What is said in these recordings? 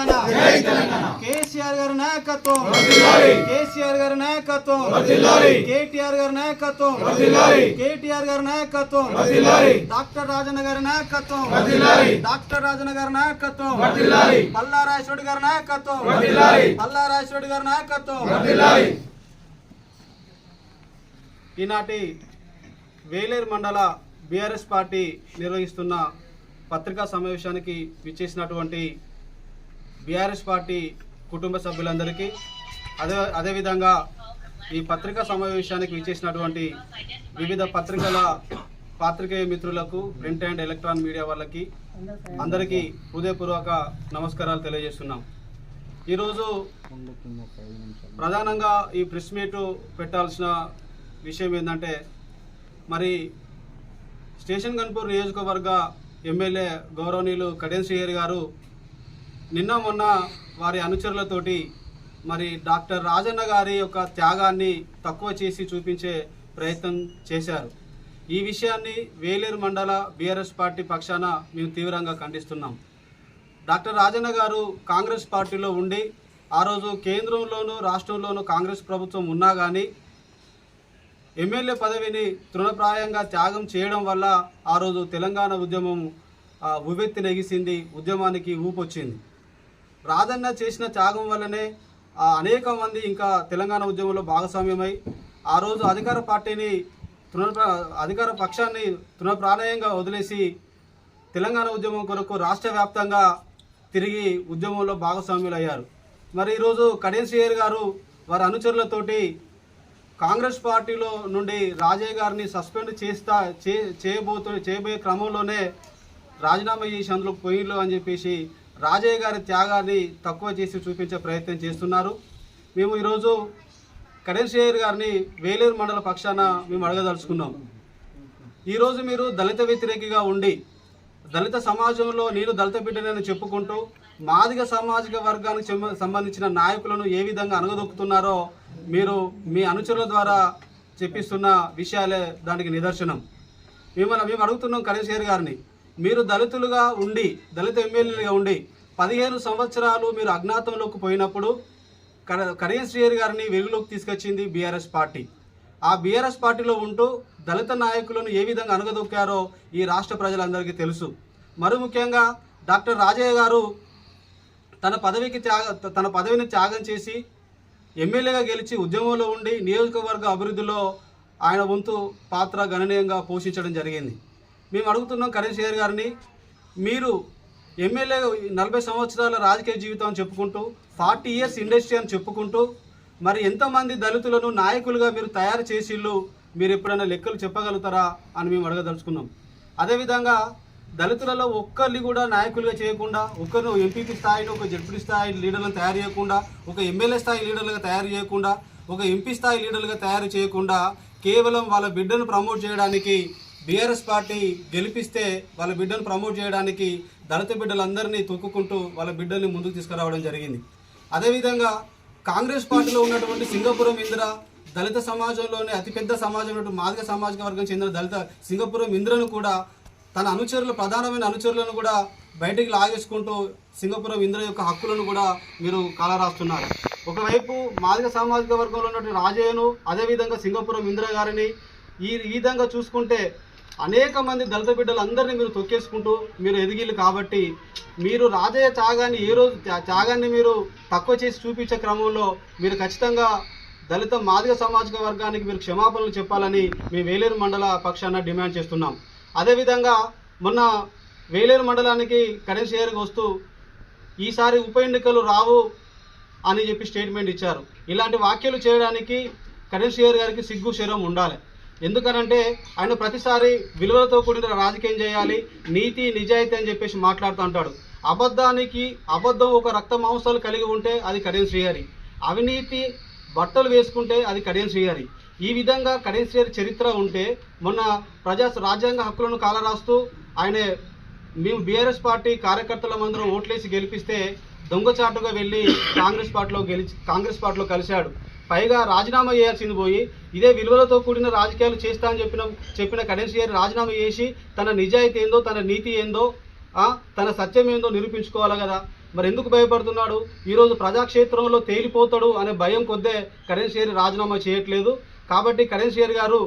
తెలంగాణ. కేసీఆర్ గారి నాయకత్వం. కేసీఆర్ గారి నాయకత్వం. కేటీఆర్ గారి నాయకత్వం. కేటీఆర్ గారి నాయకత్వం. డాక్టర్ రాజన్న గారి నాయకత్వం. డాక్టర్ రాజన్న గారి నాయకత్వం. గారి నాయకత్వం. గారి నాయకత్వం. ఈనాటి వేలేరు మండల బీఆర్ఎస్ పార్టీ నిర్వహిస్తున్న పత్రికా సమావేశానికి విచ్చేసినటువంటి బీఆర్ఎస్ పార్టీ కుటుంబ సభ్యులందరికీ అదే అదేవిధంగా ఈ పత్రికా సమావేశానికి విచ్చేసినటువంటి వివిధ పత్రికల పాత్రికేయ మిత్రులకు ప్రింట్ అండ్ ఎలక్ట్రాన్ మీడియా వాళ్ళకి అందరికీ హృదయపూర్వక నమస్కారాలు తెలియజేస్తున్నాం. ఈరోజు ప్రధానంగా ఈ ప్రెస్ మీట్ పెట్టాల్సిన విషయం ఏంటంటే మరి స్టేషన్ గన్పూర్ నియోజకవర్గ ఎమ్మెల్యే గౌరవనీయులు కడెన్ శ్రీహరి గారు నిన్న మొన్న వారి అనుచరులతోటి మరి డాక్టర్ రాజన్న గారి యొక్క త్యాగాన్ని తక్కువ చేసి చూపించే ప్రయత్నం చేశారు. ఈ విషయాన్ని వేలేరు మండల బీఆర్ఎస్ పార్టీ పక్షాన మేము తీవ్రంగా ఖండిస్తున్నాం. డాక్టర్ రాజన్న గారు కాంగ్రెస్ పార్టీలో ఉండి ఆ రోజు కేంద్రంలోనూ రాష్ట్రంలోనూ కాంగ్రెస్ ప్రభుత్వం ఉన్నా కానీ ఎమ్మెల్యే పదవిని తృణప్రాయంగా త్యాగం చేయడం వల్ల ఆ రోజు తెలంగాణ ఉద్యమం ఆ, ఉవ్వెత్తి నెగిసింది ఉద్యమానికి ఊపొచ్చింది. రాజన్న చేసిన త్యాగం వల్లనే అనేక మంది ఇంకా తెలంగాణ ఉద్యమంలో భాగస్వామ్యమై ఆ రోజు అధికార పార్టీని తృణ అధికార పక్షాన్ని తృణప్రాణయంగా వదిలేసి తెలంగాణ ఉద్యమం కొరకు రాష్ట్ర వ్యాప్తంగా తిరిగి ఉద్యమంలో భాగస్వాములు అయ్యారు మరి ఈరోజు కడెన్ శ్రీయర్ గారు వారి అనుచరులతోటి కాంగ్రెస్ పార్టీలో నుండి రాజయ్య గారిని సస్పెండ్ చేస్తా చేయబోతు చేయబోయే క్రమంలోనే రాజీనామా చేసి అందులో పోయిలో అని చెప్పేసి రాజయ్య గారి త్యాగాన్ని తక్కువ చేసి చూపించే ప్రయత్నం చేస్తున్నారు. మేము ఈరోజు కడెన్ గారిని వేలేరు మండల పక్షాన మేము అడగదలుచుకున్నాం. ఈరోజు మీరు దళిత వ్యతిరేకిగా ఉండి దళిత సమాజంలో నేను దళిత బిడ్డనని చెప్పుకుంటూ మాదిగ సామాజిక వర్గానికి సంబంధించిన నాయకులను ఏ విధంగా అనగదొక్కుతున్నారో మీరు మీ అనుచరుల ద్వారా చెప్పిస్తున్న విషయాలే దానికి నిదర్శనం. మిమ్మల్ని మేము అడుగుతున్నాం కరీషేర్ గారిని. మీరు దళితులుగా ఉండి దళిత ఎమ్మెల్యేలుగా ఉండి పదిహేను సంవత్సరాలు మీరు అజ్ఞాతంలోకి పోయినప్పుడు కరీం శ్రీహరి గారిని వెలుగులోకి తీసుకొచ్చింది బీఆర్ఎస్ పార్టీ. ఆ బీఆర్ఎస్ పార్టీలో ఉంటూ దళిత నాయకులను ఏ విధంగా అనగదొక్కారో ఈ రాష్ట్ర ప్రజలందరికీ తెలుసు. మరి ముఖ్యంగా డాక్టర్ రాజయ్య గారు తన పదవికి త్యాగ తన పదవిని త్యాగం చేసి ఎమ్మెల్యేగా గెలిచి ఉద్యమంలో ఉండి నియోజకవర్గ అభివృద్ధిలో ఆయన వంతు పాత్ర గణనీయంగా పోషించడం జరిగింది. మేము అడుగుతున్నాం కరీం షేర్ గారిని. మీరు ఎమ్మెల్యే నలభై సంవత్సరాల రాజకీయ జీవితం అని చెప్పుకుంటూ ఫార్టీ ఇయర్స్ ఇండస్ట్రీ అని చెప్పుకుంటూ మరి ఎంతమంది దళితులను నాయకులుగా మీరు తయారు చేసిళ్ళు మీరు ఎప్పుడైనా లెక్కలు చెప్పగలుగుతారా అని మేము అడగదలుచుకున్నాం. అదేవిధంగా దళితులలో ఒక్కరిని కూడా నాయకులుగా చేయకుండా ఒకరిని ఎంపీపీ స్థాయిలో ఒక జడ్పీ స్థాయి లీడర్లను తయారు చేయకుండా ఒక ఎమ్మెల్యే స్థాయి లీడర్లుగా తయారు చేయకుండా ఒక ఎంపీ స్థాయి లీడర్లుగా తయారు చేయకుండా కేవలం వాళ్ళ బిడ్డను ప్రమోట్ చేయడానికి బీఆర్ఎస్ పార్టీ గెలిపిస్తే వాళ్ళ బిడ్డను ప్రమోట్ చేయడానికి దళిత బిడ్డలందరినీ తొక్కుకుంటూ వాళ్ళ బిడ్డల్ని ముందుకు తీసుకురావడం జరిగింది. అదేవిధంగా కాంగ్రెస్ పార్టీలో ఉన్నటువంటి సింగపురం ఇందిర దళిత సమాజంలోనే అతిపెద్ద సమాజం ఉన్నటువంటి మాదిగ సామాజిక వర్గం చెందిన దళిత సింగపురం ఇంద్రను కూడా తన అనుచరులు ప్రధానమైన అనుచరులను కూడా బయటికి లాగేసుకుంటూ సింగపురం ఇంద్ర యొక్క హక్కులను కూడా మీరు కాలరాస్తున్నారు. ఒకవైపు మాదిగ సామాజిక వర్గంలో ఉన్నటువంటి రాజయ్యను అదేవిధంగా సింగపురం ఇంద్ర గారిని ఈ ఈ విధంగా చూసుకుంటే అనేక మంది దళిత బిడ్డలు అందరినీ మీరు తొక్కేసుకుంటూ మీరు ఎదిగిళ్ళు కాబట్టి మీరు రాజయ్య త్యాగాన్ని ఏ రోజు త్యాగాన్ని మీరు తక్కువ చేసి చూపించే క్రమంలో మీరు ఖచ్చితంగా దళిత మాదిగ సామాజిక వర్గానికి మీరు క్షమాపణలు చెప్పాలని మీ వేలేరు మండల పక్షాన డిమాండ్ చేస్తున్నాం. అదేవిధంగా మొన్న వేలేరు మండలానికి కరెన్సీ షేర్కి వస్తూ ఈసారి ఉప ఎన్నికలు రావు అని చెప్పి స్టేట్మెంట్ ఇచ్చారు. ఇలాంటి వ్యాఖ్యలు చేయడానికి కరెన్సీ షేర్ గారికి సిగ్గు శరం ఉండాలి. ఎందుకనంటే ఆయన ప్రతిసారి విలువలతో కూడిన రాజకీయం చేయాలి నీతి నిజాయితీ అని చెప్పేసి మాట్లాడుతూ ఉంటాడు. అబద్ధానికి అబద్ధం ఒక రక్త మాంసాలు కలిగి ఉంటే అది కడియం శ్రీహరి. అవినీతి బట్టలు వేసుకుంటే అది కడియం శ్రీహరి. ఈ విధంగా కడియం శ్రీహరి చరిత్ర ఉంటే మొన్న ప్రజా రాజ్యాంగ హక్కులను కాలరాస్తూ ఆయన మేము బీఆర్ఎస్ పార్టీ కార్యకర్తల అందరం ఓట్లేసి గెలిపిస్తే దొంగచాటుగా వెళ్ళి కాంగ్రెస్ పార్టీలో గెలిచి కాంగ్రెస్ పార్టీలో కలిశాడు. పైగా రాజీనామా చేయాల్సింది పోయి ఇదే విలువలతో కూడిన రాజకీయాలు చేస్తా అని చెప్పిన చెప్పిన కడెన్సీ గారు రాజీనామా చేసి తన నిజాయితీ ఏందో తన నీతి ఏందో తన సత్యం ఏందో నిరూపించుకోవాలి కదా? మరి ఎందుకు భయపడుతున్నాడు? ఈరోజు ప్రజాక్షేత్రంలో తేలిపోతాడు అనే భయం కొద్దే కరెన్సీ రాజీనామా చేయట్లేదు. కాబట్టి కరెన్సీ గారు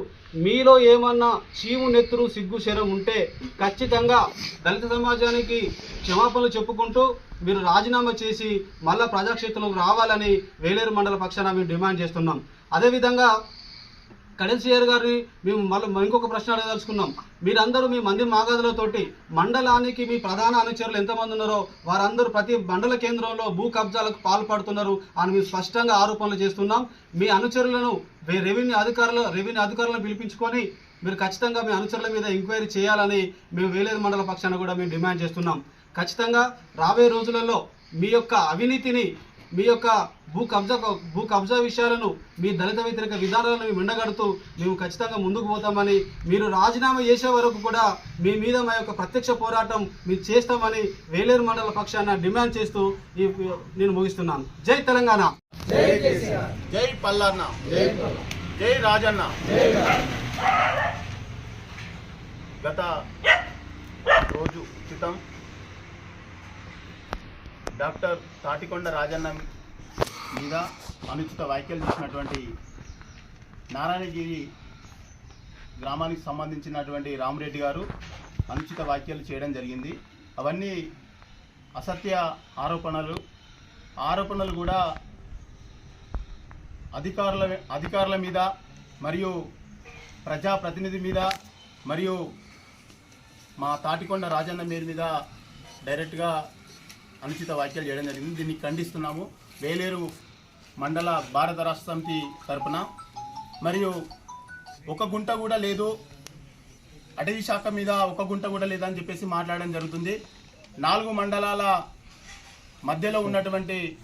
మీలో ఏమన్నా చీము నెత్తురు సిగ్గు శరం ఉంటే ఖచ్చితంగా దళిత సమాజానికి క్షమాపణలు చెప్పుకుంటూ మీరు రాజీనామా చేసి మళ్ళా ప్రజాక్షేత్రంలోకి రావాలని వేలేరు మండల పక్షాన మేము డిమాండ్ చేస్తున్నాం. అదేవిధంగా కడెన్సీఆర్ గారిని మేము మళ్ళీ ఇంకొక ప్రశ్న అడగదలుచుకున్నాం. మీరందరూ మీ మంది మాగాదులతోటి మండలానికి మీ ప్రధాన అనుచరులు ఎంతమంది ఉన్నారో వారందరూ ప్రతి మండల కేంద్రంలో భూ కబ్జాలకు పాల్పడుతున్నారు అని మేము స్పష్టంగా ఆరోపణలు చేస్తున్నాం. మీ అనుచరులను రెవెన్యూ అధికారులు రెవెన్యూ అధికారులను పిలిపించుకొని మీరు ఖచ్చితంగా మీ అనుచరుల మీద ఎంక్వైరీ చేయాలని మేము వేలేరు మండల పక్షాన కూడా మేము డిమాండ్ చేస్తున్నాం. ఖచ్చితంగా రాబోయే రోజులలో మీ యొక్క అవినీతిని మీ యొక్క భూ కబ్జా భూ కబ్జా విషయాలను మీ దళిత వ్యతిరేక విధానాలను మేము ఎండగడుతూ మేము ఖచ్చితంగా ముందుకు పోతామని మీరు రాజీనామా చేసే వరకు కూడా మీ మీద మా యొక్క ప్రత్యక్ష పోరాటం మేము చేస్తామని వేలేరు మండల పక్షాన డిమాండ్ చేస్తూ ఈ నేను ముగిస్తున్నాను. జై తెలంగాణ. జై పల్లన్న. జై రాజన్న. గత రోజు క్రితం డాక్టర్ తాటికొండ రాజన్న మీద అనుచిత వ్యాఖ్యలు చేసినటువంటి నారాయణగిరి గ్రామానికి సంబంధించినటువంటి రామరెడ్డి గారు అనుచిత వ్యాఖ్యలు చేయడం జరిగింది. అవన్నీ అసత్య ఆరోపణలు. ఆరోపణలు కూడా అధికారుల అధికారుల మీద మరియు ప్రజాప్రతినిధి మీద మరియు మా తాటికొండ రాజన్న మీద డైరెక్ట్గా అనుచిత వ్యాఖ్యలు చేయడం జరిగింది. దీన్ని ఖండిస్తున్నాము. వేలేరు మండల భారత రాష్ట్ర సమితి తరపున. మరియు ఒక గుంట కూడా లేదు. అటవీ శాఖ మీద ఒక గుంట కూడా లేదని చెప్పేసి మాట్లాడడం జరుగుతుంది. నాలుగు మండలాల మధ్యలో ఉన్నటువంటి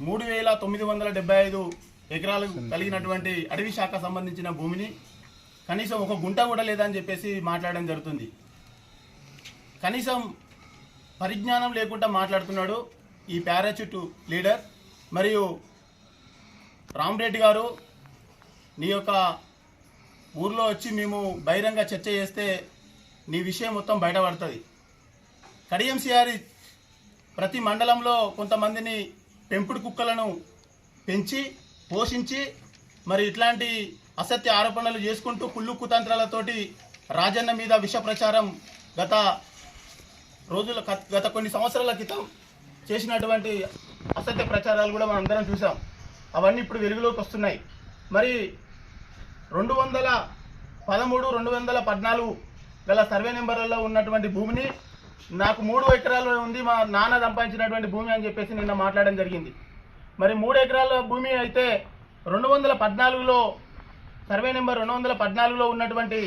మూడు వేల తొమ్మిది వందల డెబ్బై ఐదు ఎకరాలు కలిగినటువంటి అటవీ శాఖ సంబంధించిన భూమిని కనీసం ఒక గుంట కూడా లేదని చెప్పేసి మాట్లాడడం జరుగుతుంది. కనీసం పరిజ్ఞానం లేకుండా మాట్లాడుతున్నాడు ఈ పారాచూట్ లీడర్ మరియు రామరెడ్డి గారు నీ యొక్క ఊర్లో వచ్చి మేము బహిరంగ చర్చ చేస్తే నీ విషయం మొత్తం బయటపడుతుంది. కడియం సిఆర్ ప్రతి మండలంలో కొంతమందిని పెంపుడు కుక్కలను పెంచి పోషించి మరి ఇట్లాంటి అసత్య ఆరోపణలు చేసుకుంటూ కుళ్ళు కుతంత్రాలతోటి రాజన్న మీద విష ప్రచారం గత రోజుల గత కొన్ని సంవత్సరాల క్రితం చేసినటువంటి అసత్య ప్రచారాలు కూడా మనం అందరం చూసాం. అవన్నీ ఇప్పుడు వెలుగులోకి వస్తున్నాయి. మరి రెండు వందల పదమూడు రెండు వందల పద్నాలుగు గల సర్వే నెంబర్లలో ఉన్నటువంటి భూమిని నాకు మూడు ఎకరాలు ఉంది మా నాన్న సంపాదించినటువంటి భూమి అని చెప్పేసి నిన్న మాట్లాడడం జరిగింది. మరి మూడు ఎకరాల భూమి అయితే రెండు వందల పద్నాలుగులో సర్వే నెంబర్ రెండు వందల పద్నాలుగులో ఉన్నటువంటి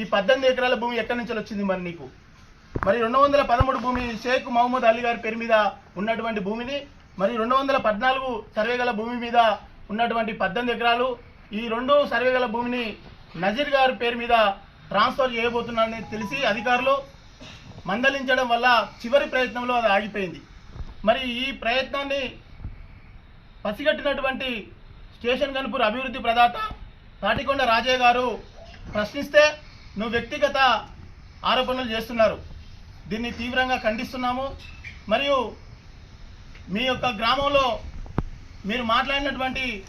ఈ పద్దెనిమిది ఎకరాల భూమి ఎక్కడి నుంచి వచ్చింది మరి నీకు? మరి రెండు వందల పదమూడు భూమి షేక్ మహమ్మద్ అలీ గారి పేరు మీద ఉన్నటువంటి భూమిని మరి రెండు వందల పద్నాలుగు సర్వే గల భూమి మీద ఉన్నటువంటి పద్దెనిమిది ఎకరాలు. ఈ రెండు సర్వే గల భూమిని నజీర్ గారి పేరు మీద ట్రాన్స్ఫర్ చేయబోతున్నారని తెలిసి అధికారులు మందలించడం వల్ల చివరి ప్రయత్నంలో అది ఆగిపోయింది. మరి ఈ ప్రయత్నాన్ని పసిగట్టినటువంటి స్టేషన్ గన్పూర్ అభివృద్ధి ప్రదాత తాటికొండ రాజయ్య గారు ప్రశ్నిస్తే నువ్వు వ్యక్తిగత ఆరోపణలు చేస్తున్నారు. దీన్ని తీవ్రంగా ఖండిస్తున్నాము. మరియు మీ యొక్క గ్రామంలో మీరు మాట్లాడినటువంటి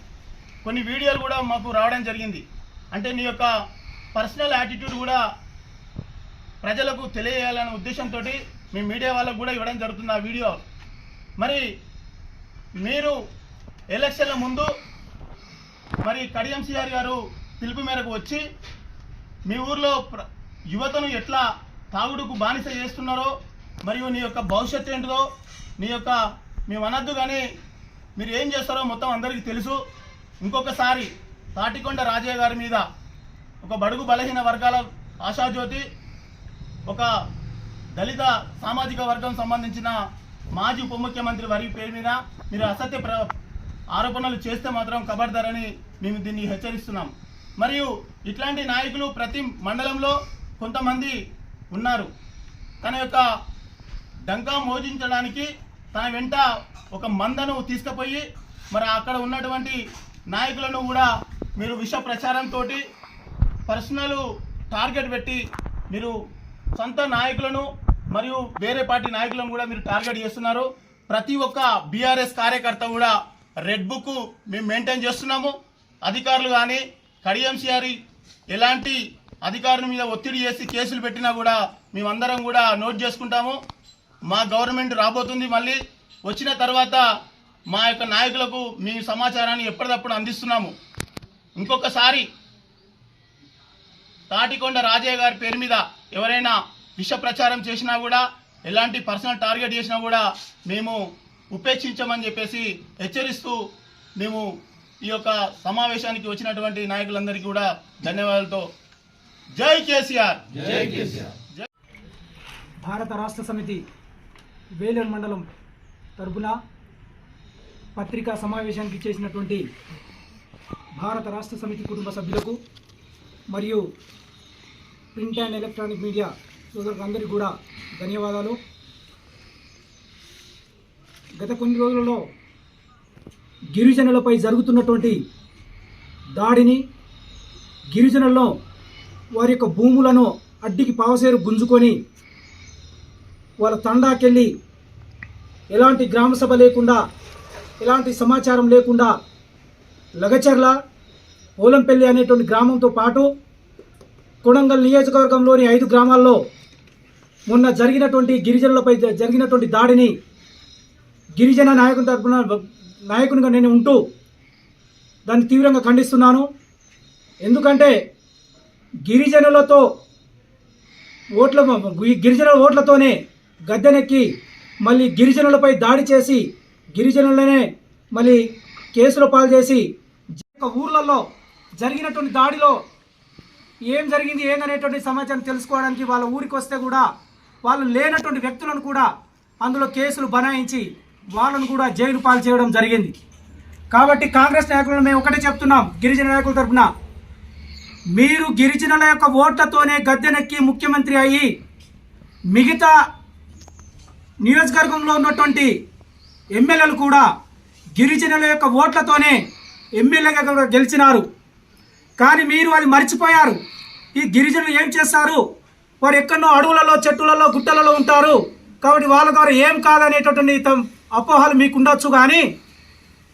కొన్ని వీడియోలు కూడా మాకు రావడం జరిగింది. అంటే నీ యొక్క పర్సనల్ యాటిట్యూడ్ కూడా ప్రజలకు తెలియజేయాలనే ఉద్దేశంతో మీ మీడియా వాళ్ళకు కూడా ఇవ్వడం జరుగుతుంది ఆ వీడియో. మరి మీరు ఎలక్షన్ల ముందు మరి కడియం సిఆర్ గారు పిలుపు మేరకు వచ్చి మీ ఊర్లో ప్ర- యువతను ఎట్లా తాగుడుకు బానిస చేస్తున్నారో మరియు నీ యొక్క భవిష్యత్తు ఏంటిదో నీ యొక్క మేము అనద్దు కానీ మీరు ఏం చేస్తారో మొత్తం అందరికీ తెలుసు. ఇంకొకసారి తాటికొండ రాజయ్య గారి మీద ఒక బడుగు బలహీన వర్గాల ఆశాజ్యోతి ఒక దళిత సామాజిక వర్గం సంబంధించిన మాజీ ఉప ముఖ్యమంత్రి వారి పేరు మీద మీరు అసత్య ప్ర ఆరోపణలు చేస్తే మాత్రం కబడ్దారని మేము దీన్ని హెచ్చరిస్తున్నాం. మరియు ఇట్లాంటి నాయకులు ప్రతి మండలంలో కొంతమంది ఉన్నారు. తన యొక్క డంకా మోజించడానికి తన వెంట ఒక మందను తీసుకుపోయి మరి అక్కడ ఉన్నటువంటి నాయకులను కూడా మీరు విష ప్రచారంతో పర్సనల్ టార్గెట్ పెట్టి మీరు సొంత నాయకులను మరియు వేరే పార్టీ నాయకులను కూడా మీరు టార్గెట్ చేస్తున్నారు. ప్రతి ఒక్క బీఆర్ఎస్ కార్యకర్త కూడా రెడ్ బుక్ మేము మెయింటైన్ చేస్తున్నాము. అధికారులు కానీ కడియం సిఆర్ ఎలాంటి అధికారుల మీద ఒత్తిడి చేసి కేసులు పెట్టినా కూడా మేమందరం కూడా నోట్ చేసుకుంటాము. మా గవర్నమెంట్ రాబోతుంది మళ్ళీ. వచ్చిన తర్వాత మా యొక్క నాయకులకు మీ సమాచారాన్ని ఎప్పటికప్పుడు అందిస్తున్నాము. ఇంకొకసారి తాటికొండ రాజయ్య గారి పేరు మీద ఎవరైనా విష ప్రచారం చేసినా కూడా ఎలాంటి పర్సనల్ టార్గెట్ చేసినా కూడా మేము ఉపేక్షించమని చెప్పేసి హెచ్చరిస్తూ మేము ఈ యొక్క సమావేశానికి వచ్చినటువంటి నాయకులందరికీ కూడా ధన్యవాదాలతో జై కేసీఆర్. భారత రాష్ట్ర సమితి వేలేరు మండలం తరపున పత్రికా సమావేశానికి చేసినటువంటి భారత రాష్ట్ర సమితి కుటుంబ సభ్యులకు మరియు ప్రింట్ అండ్ ఎలక్ట్రానిక్ మీడియా సోదరులందరికీ కూడా ధన్యవాదాలు. గత కొన్ని రోజులలో గిరిజనులపై జరుగుతున్నటువంటి దాడిని గిరిజనుల్లో వారి యొక్క భూములను అడ్డికి పావసేరు గుంజుకొని వాళ్ళ తండాకెళ్ళి ఎలాంటి గ్రామసభ లేకుండా ఎలాంటి సమాచారం లేకుండా లగచర్ల ఓలంపల్లి అనేటువంటి గ్రామంతో పాటు కొడంగల్ నియోజకవర్గంలోని ఐదు గ్రామాల్లో మొన్న జరిగినటువంటి గిరిజనులపై జరిగినటువంటి దాడిని గిరిజన నాయకుని తరపున నాయకునిగా నేను ఉంటూ దాన్ని తీవ్రంగా ఖండిస్తున్నాను. ఎందుకంటే గిరిజనులతో ఓట్ల ఈ గిరిజనుల ఓట్లతోనే గద్దెనెక్కి మళ్ళీ గిరిజనులపై దాడి చేసి గిరిజనులనే మళ్ళీ కేసులో పాలు చేసి ఊర్లలో జరిగినటువంటి దాడిలో ఏం జరిగింది ఏందనేటువంటి సమాచారం తెలుసుకోవడానికి వాళ్ళ ఊరికి వస్తే కూడా వాళ్ళు లేనటువంటి వ్యక్తులను కూడా అందులో కేసులు బనాయించి వాళ్ళను కూడా జైలు పాలు చేయడం జరిగింది. కాబట్టి కాంగ్రెస్ నాయకులను మేము ఒకటే చెప్తున్నాం గిరిజన నాయకుల తరఫున మీరు గిరిజనుల యొక్క ఓట్లతోనే గద్దెనెక్కి ముఖ్యమంత్రి అయ్యి మిగతా నియోజకవర్గంలో ఉన్నటువంటి ఎమ్మెల్యేలు కూడా గిరిజనుల యొక్క ఓట్లతోనే ఎమ్మెల్యేగా కూడా గెలిచినారు. కానీ మీరు అది మర్చిపోయారు. ఈ గిరిజనులు ఏం చేస్తారు వారు ఎక్కడో అడవులలో చెట్టులలో గుట్టలలో ఉంటారు. కాబట్టి వాళ్ళ ద్వారా ఏం కాదనేటటువంటి తమ్- అపోహలు మీకు ఉండొచ్చు కానీ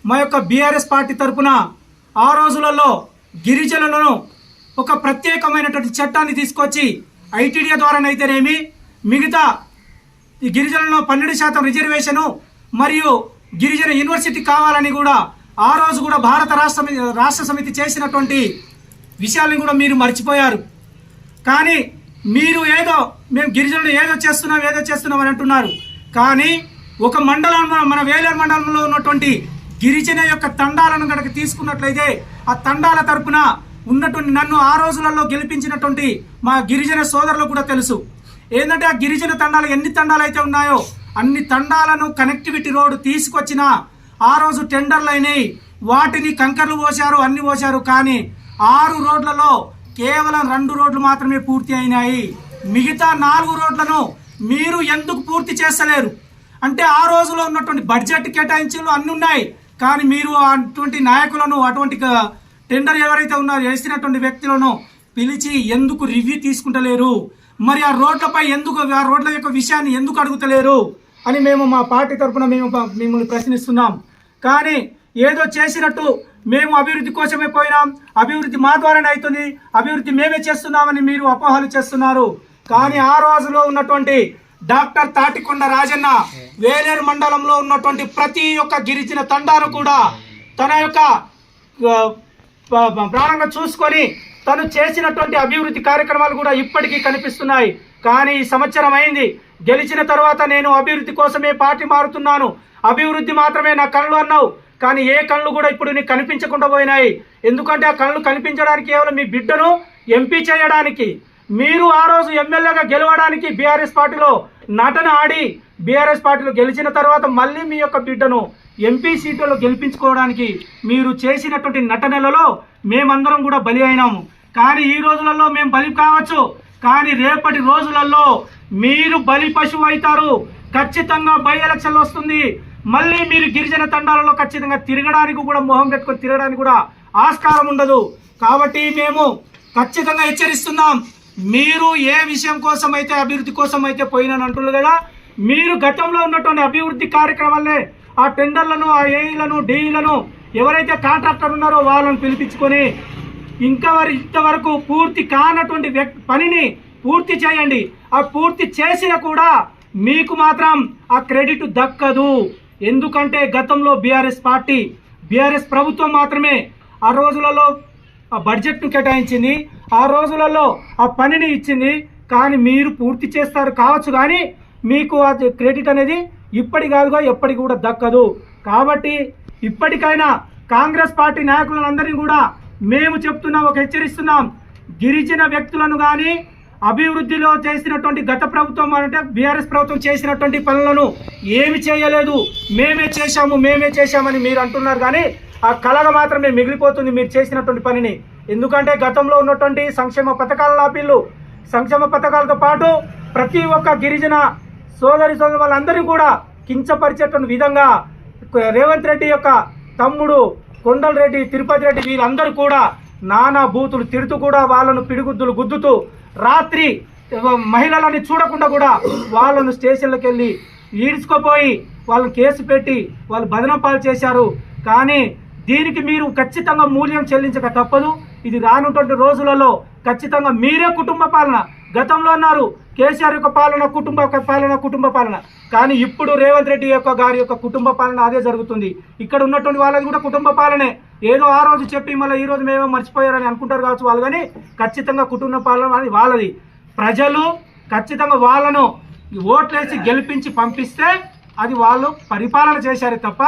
మా యొక్క బీఆర్ఎస్ పార్టీ తరపున ఆ రోజులలో గిరిజనులను ఒక ప్రత్యేకమైనటువంటి చట్టాన్ని తీసుకొచ్చి ఐటీడీఏ ద్వారానైతేనేమి మిగతా ఈ పన్నెండు శాతం రిజర్వేషను మరియు గిరిజన యూనివర్సిటీ కావాలని కూడా ఆ రోజు కూడా భారత రాష్ట్ర రాష్ట్ర సమితి చేసినటువంటి విషయాలను కూడా మీరు మర్చిపోయారు. కానీ మీరు ఏదో మేము గిరిజనులు ఏదో చేస్తున్నాం ఏదో చేస్తున్నాం అని అంటున్నారు. కానీ ఒక మండలం మన వేలేరు మండలంలో ఉన్నటువంటి గిరిజన యొక్క తండాలను కనుక తీసుకున్నట్లయితే ఆ తండాల తరపున ఉన్నటువంటి నన్ను ఆ రోజులలో గెలిపించినటువంటి మా గిరిజన సోదరులు కూడా తెలుసు. ఏంటంటే ఆ గిరిజన తండాలు ఎన్ని తండాలు అయితే ఉన్నాయో అన్ని తండాలను కనెక్టివిటీ రోడ్డు తీసుకొచ్చిన ఆ రోజు టెండర్లు అయినాయి. వాటిని కంకర్లు పోశారు అన్ని పోశారు కానీ ఆరు రోడ్లలో కేవలం రెండు రోడ్లు మాత్రమే పూర్తి అయినాయి. మిగతా నాలుగు రోడ్లను మీరు ఎందుకు పూర్తి చేస్తలేరు? అంటే ఆ రోజులో ఉన్నటువంటి బడ్జెట్ కేటాయించులు అన్నీ ఉన్నాయి. కానీ మీరు అటువంటి నాయకులను అటువంటి టెండర్ ఎవరైతే ఉన్నారో వేసినటువంటి వ్యక్తులను పిలిచి ఎందుకు రివ్యూ తీసుకుంటలేరు? మరి ఆ రోడ్లపై ఎందుకు ఆ రోడ్ల యొక్క విషయాన్ని ఎందుకు అడుగుతలేరు? అని మేము మా పార్టీ తరఫున మేము మిమ్మల్ని ప్రశ్నిస్తున్నాం. కానీ ఏదో చేసినట్టు మేము అభివృద్ధి కోసమే పోయినాం. అభివృద్ధి మా ద్వారానే అవుతుంది. అభివృద్ధి మేమే చేస్తున్నామని మీరు అపోహలు చేస్తున్నారు. కానీ ఆ రోజులో ఉన్నటువంటి డాక్టర్ తాటికొండ రాజన్న వేలేరు మండలంలో ఉన్నటువంటి ప్రతి ఒక్క గిరిజన తండాను కూడా తన యొక్క ప్రాణంగా చూసుకొని తను చేసినటువంటి అభివృద్ధి కార్యక్రమాలు కూడా ఇప్పటికీ కనిపిస్తున్నాయి. కానీ ఈ సంవత్సరం అయింది. గెలిచిన తర్వాత నేను అభివృద్ధి కోసమే పార్టీ మారుతున్నాను. అభివృద్ధి మాత్రమే నా కళ్ళు అన్నావు. కానీ ఏ కళ్ళు కూడా ఇప్పుడు నీకు కనిపించకుండా పోయినాయి. ఎందుకంటే ఆ కళ్ళు కనిపించడానికి కేవలం మీ బిడ్డను ఎంపీ చేయడానికి మీరు ఆ రోజు ఎమ్మెల్యేగా గెలవడానికి బీఆర్ఎస్ పార్టీలో నటన ఆడి బీఆర్ఎస్ పార్టీలో గెలిచిన తర్వాత మళ్ళీ మీ యొక్క బిడ్డను ఎంపీ సీట్లలో గెలిపించుకోవడానికి మీరు చేసినటువంటి నటనలలో మేమందరం కూడా బలి అయినాము. కానీ ఈ రోజులలో మేము బలి కావచ్చు. కానీ రేపటి రోజులలో మీరు బలి పశువు అవుతారు. ఖచ్చితంగా బై ఎలక్షన్లు వస్తుంది. మళ్ళీ మీరు గిరిజన తండాలలో ఖచ్చితంగా తిరగడానికి కూడా మొహం పెట్టుకొని తిరగడానికి కూడా ఆస్కారం ఉండదు. కాబట్టి మేము ఖచ్చితంగా హెచ్చరిస్తున్నాం. మీరు ఏ విషయం కోసం అయితే అభివృద్ధి కోసం అయితే పోయినని అంటున్నారు కదా మీరు గతంలో ఉన్నటువంటి అభివృద్ధి కార్యక్రమాలనే ఆ టెండర్లను ఆ ఏఈలను డిఈలను ఎవరైతే కాంట్రాక్టర్ ఉన్నారో వాళ్ళని పిలిపించుకొని ఇంకా వారి ఇంతవరకు పూర్తి కానటువంటి పనిని పూర్తి చేయండి. ఆ పూర్తి చేసిన కూడా మీకు మాత్రం ఆ క్రెడిట్ దక్కదు. ఎందుకంటే గతంలో బీఆర్ఎస్ పార్టీ బీఆర్ఎస్ ప్రభుత్వం మాత్రమే ఆ రోజులలో ఆ బడ్జెట్ను కేటాయించింది ఆ రోజులలో ఆ పనిని ఇచ్చింది. కానీ మీరు పూర్తి చేస్తారు కావచ్చు కానీ మీకు అది క్రెడిట్ అనేది ఇప్పటి కాదుగా ఎప్పటికి కూడా దక్కదు. కాబట్టి ఇప్పటికైనా కాంగ్రెస్ పార్టీ నాయకులందరినీ కూడా మేము చెప్తున్నాం ఒక హెచ్చరిస్తున్నాం. గిరిజన వ్యక్తులను కానీ అభివృద్ధిలో చేసినటువంటి గత ప్రభుత్వం అంటే బీఆర్ఎస్ ప్రభుత్వం చేసినటువంటి పనులను ఏమి చేయలేదు. మేమే చేశాము మేమే చేశామని మీరు అంటున్నారు కానీ ఆ కలగ మాత్రమే మిగిలిపోతుంది మీరు చేసినటువంటి పనిని. ఎందుకంటే గతంలో ఉన్నటువంటి సంక్షేమ పథకాల లాపీళ్ళు సంక్షేమ పథకాలతో పాటు ప్రతి ఒక్క గిరిజన సోదరి సోదరు వాళ్ళందరినీ కూడా కించపరిచేటువంటి విధంగా రేవంత్ రెడ్డి యొక్క తమ్ముడు కొండల రెడ్డి తిరుపతి రెడ్డి వీళ్ళందరూ కూడా నానా బూతులు తిడుతూ కూడా వాళ్ళను పిడిగుద్దులు గుద్దుతూ రాత్రి మహిళలని చూడకుండా కూడా వాళ్ళను స్టేషన్లకు వెళ్ళి ఈడ్చుకోపోయి వాళ్ళని కేసు పెట్టి వాళ్ళు బదనం పాలు చేశారు. కానీ దీనికి మీరు ఖచ్చితంగా మూల్యం చెల్లించక తప్పదు. ఇది రానుటువంటి రోజులలో ఖచ్చితంగా మీరే కుటుంబ పాలన. గతంలో అన్నారు కేసీఆర్ యొక్క పాలన కుటుంబ పాలన కుటుంబ పాలన. కానీ ఇప్పుడు రేవంత్ రెడ్డి యొక్క గారి యొక్క కుటుంబ పాలన అదే జరుగుతుంది. ఇక్కడ ఉన్నటువంటి వాళ్ళది కూడా కుటుంబ పాలనే. ఏదో ఆ రోజు చెప్పి మళ్ళీ ఈ రోజు మేము మర్చిపోయారని అనుకుంటారు కావచ్చు వాళ్ళు కానీ ఖచ్చితంగా కుటుంబ పాలన అనేది వాళ్ళది. ప్రజలు ఖచ్చితంగా వాళ్ళను ఓట్లేసి గెలిపించి పంపిస్తే అది వాళ్ళు పరిపాలన చేశారు తప్ప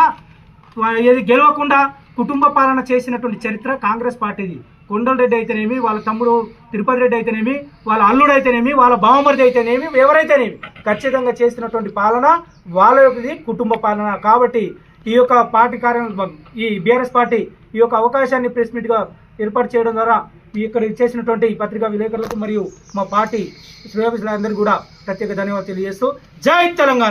ఏది గెలవకుండా కుటుంబ పాలన చేసినటువంటి చరిత్ర కాంగ్రెస్ పార్టీది. కొండల రెడ్డి అయితేనేమి వాళ్ళ తమ్ముడు తిరుపతి రెడ్డి అయితేనేమి వాళ్ళ అల్లుడు అయితేనేమి వాళ్ళ బావమరిది అయితేనేమి ఎవరైతేనేమి ఖచ్చితంగా చేసినటువంటి పాలన వాళ్ళ యొక్కది కుటుంబ పాలన. కాబట్టి ఈ యొక్క పార్టీ కార్యం ఈ బీఆర్ఎస్ పార్టీ ఈ యొక్క అవకాశాన్ని ప్రెస్ మీట్గా ఏర్పాటు చేయడం ద్వారా ఈ ఇక్కడ చేసినటువంటి పత్రికా విలేకరులకు మరియు మా పార్టీ శ్రేయోభిషులందరికీ కూడా ప్రత్యేక ధన్యవాదాలు తెలియజేస్తూ జై తెలంగాణ.